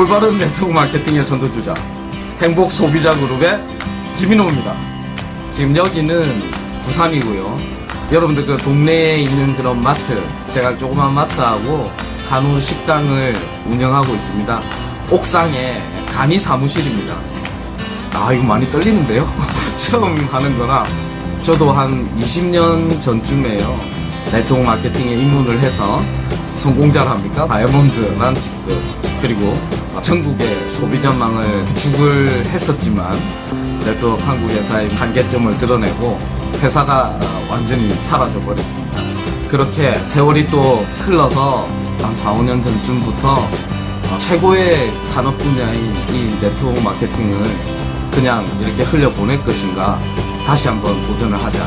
올바른 네트워크 마케팅의 선두주자 행복 소비자 그룹의 김인호입니다. 지금 여기는 부산이고요. 여러분들 그 동네에 있는 그런 마트, 제가 조그만 마트하고 한우 식당을 운영하고 있습니다. 옥상에 간이 사무실입니다. 아, 이거 많이 떨리는데요? 처음 하는 거라. 저도 한 20년 전쯤에요. 네트워크 마케팅에 입문을 해서 성공자랍니까? 다이아몬드란 직급. 그리고 전국의 소비자망을 구축을 했었지만 네트워크 한국 회사의 한계점을 드러내고 회사가 완전히 사라져 버렸습니다. 그렇게 세월이 또 흘러서 한 4, 5년 전쯤부터 최고의 산업 분야인 이 네트워크 마케팅을 그냥 이렇게 흘려보낼 것인가 다시 한번 도전을 하자.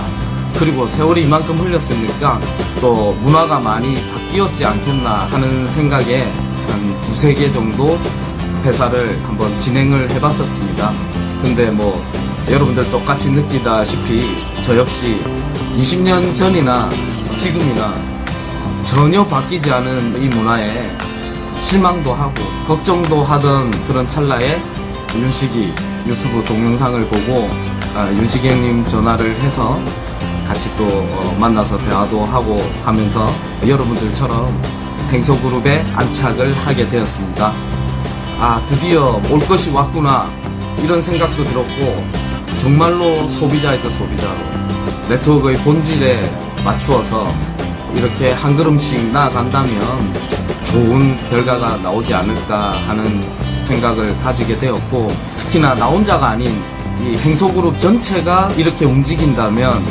그리고 세월이 이만큼 흘렸으니까 또 문화가 많이 바뀌었지 않겠나 하는 생각에 한 두세 개 정도 회사를 한번 진행을 해봤었습니다. 근데 뭐 여러분들 똑같이 느끼다시피 저 역시 20년 전이나 지금이나 전혀 바뀌지 않은 이 문화에 실망도 하고 걱정도 하던 그런 찰나에 윤식이 유튜브 동영상을 보고 아, 윤식이 형님 전화를 해서 같이 또 어, 만나서 대화도 하고 하면서 여러분들처럼 행소그룹에 안착을 하게 되었습니다. 아 드디어 올 것이 왔구나. 이런 생각도 들었고 정말로 소비자에서 소비자로. 네트워크의 본질에 맞추어서 이렇게 한 걸음씩 나아간다면 좋은 결과가 나오지 않을까 하는 생각을 가지게 되었고 특히나 나 혼자가 아닌 이 행소그룹 전체가 이렇게 움직인다면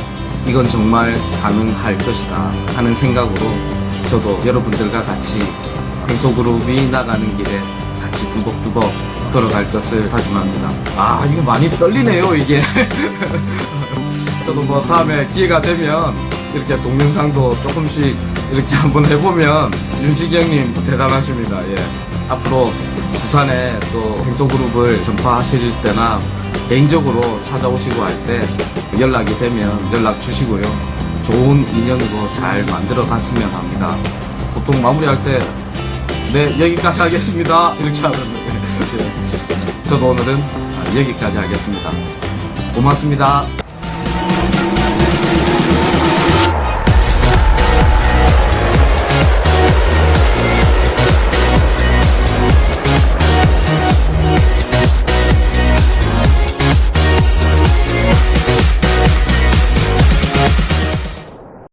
이건 정말 가능할 것이다 하는 생각으로 저도 여러분들과 같이 행소그룹이 나가는 길에 같이 두벅두벅 걸어갈 것을 다짐합니다. 아 이거 많이 떨리네요 이게. 저도 뭐 다음에 기회가 되면 이렇게 동영상도 조금씩 이렇게 한번 해보면 윤식이 형님 대단하십니다. 예. 앞으로 부산에 또 행소그룹을 전파하실 때나 개인적으로 찾아오시고 할 때 연락이 되면 연락 주시고요. 좋은 인연으로 잘 만들어 갔으면 합니다. 보통 마무리할 때 네, 여기까지 하겠습니다. 이렇게 하는데. 예. 저도 오늘은 여기까지 하겠습니다. 고맙습니다.